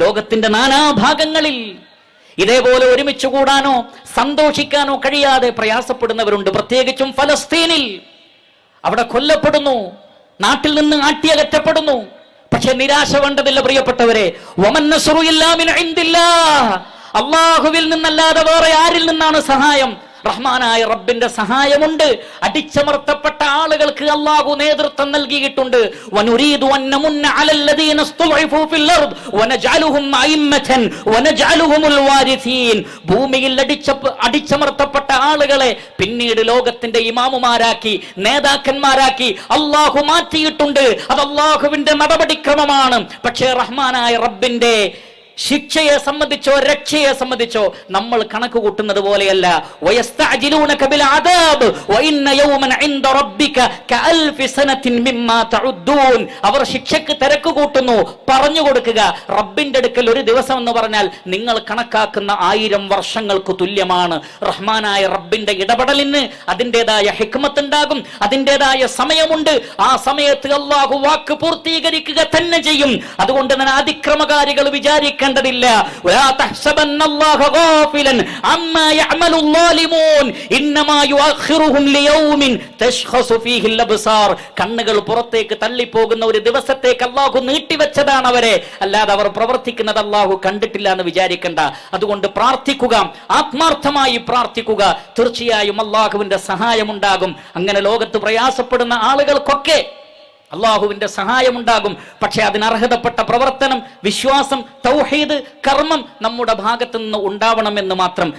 ലോകത്തിന്റെ നാനാഭാഗങ്ങളിൽ ഇതേപോലെ ഒരുമിച്ച് കൂടാനോ സന്തോഷിക്കാനോ കഴിയാതെ പ്രയാസപ്പെടുന്നവരുണ്ട്. പ്രത്യേകിച്ചും ഫലസ്തീനിൽ. അവിടെ കൊല്ലപ്പെടുന്നു. നാട്ടിൽ നിന്ന് ആട്ടിയകറ്റപ്പെടുന്നു. പക്ഷെ നിരാശ വേണ്ടതില്ല പ്രിയപ്പെട്ടവരെ. അള്ളാഹുവിൽ നിന്നല്ലാതെ വേറെ ആരിൽ നിന്നാണ് സഹായം? റഹ്മാനായ റബ്ബിന്റെ സഹായമുണ്ട്. അടിച്ചമർത്തപ്പെട്ട ആളുകൾക്ക് അള്ളാഹു നേതൃത്വം നൽകിയിട്ടുണ്ട്. ഭൂമിയിൽ അടിച്ച അടിച്ചമർത്തപ്പെട്ട ആളുകളെ പിന്നീട് ലോകത്തിന്റെ ഇമാമുമാരാക്കി നേതാക്കന്മാരാക്കി അള്ളാഹു മാറ്റിയിട്ടുണ്ട്. അത് അള്ളാഹുവിന്റെ നടപടിക്രമമാണ്. പക്ഷേ റഹ്മാനായ റബ്ബിന്റെ ശിക്ഷയെ സംബന്ധിച്ചോ രക്ഷയെ സംബന്ധിച്ചോ നമ്മൾ കണക്ക് കൂട്ടുന്നത് പോലെയല്ല. അവർ ശിക്ഷക്ക് തിരക്ക് കൂട്ടുന്നു. പറഞ്ഞു കൊടുക്കുക. റബ്ബിന്റെ അടുക്കൽ ഒരു ദിവസം എന്ന് പറഞ്ഞാൽ നിങ്ങൾ കണക്കാക്കുന്ന ആയിരം വർഷങ്ങൾക്ക് തുല്യമാണ്. റഹ്മാനായ റബ്ബിന്റെ ഇടപെടലിന് അതിന്റെതായ ഹിക്മത്ത് ഉണ്ടാകും അതിന്റെതായ സമയമുണ്ട്. ആ സമയത്ത് അള്ളാഹു വാക്ക് പൂർത്തീകരിക്കുക തന്നെ ചെയ്യും. അതുകൊണ്ട് തന്നെ അതിക്രമകാരികൾ വിചാരിക്കേണ്ടതില്ല കണ്ടതില്ല കണ്ണുകൾ പുറത്തേക്ക് തള്ളിപ്പോകുന്ന ഒരു ദിവസത്തേക്ക് അള്ളാഹു നീട്ടിവെച്ചതാണ് അവരെ. അല്ലാതെ അവർ പ്രവർത്തിക്കുന്നത് അള്ളാഹു കണ്ടിട്ടില്ല എന്ന് വിചാരിക്കണ്ട. അതുകൊണ്ട് പ്രാർത്ഥിക്കുക ആത്മാർത്ഥമായി പ്രാർത്ഥിക്കുക. തീർച്ചയായും അള്ളാഹുവിന്റെ സഹായമുണ്ടാകും. അങ്ങനെ ലോകത്ത് പ്രയാസപ്പെടുന്ന ആളുകൾക്കൊക്കെ അള്ളാഹുവിന്റെ സഹായമുണ്ടാകും. പക്ഷെ അതിനർഹതപ്പെട്ട പ്രവർത്തനം വിശ്വാസം തൗഹീദ് കർമ്മം നമ്മുടെ ഭാഗത്തു നിന്ന് ഉണ്ടാവണമെന്ന് മാത്രം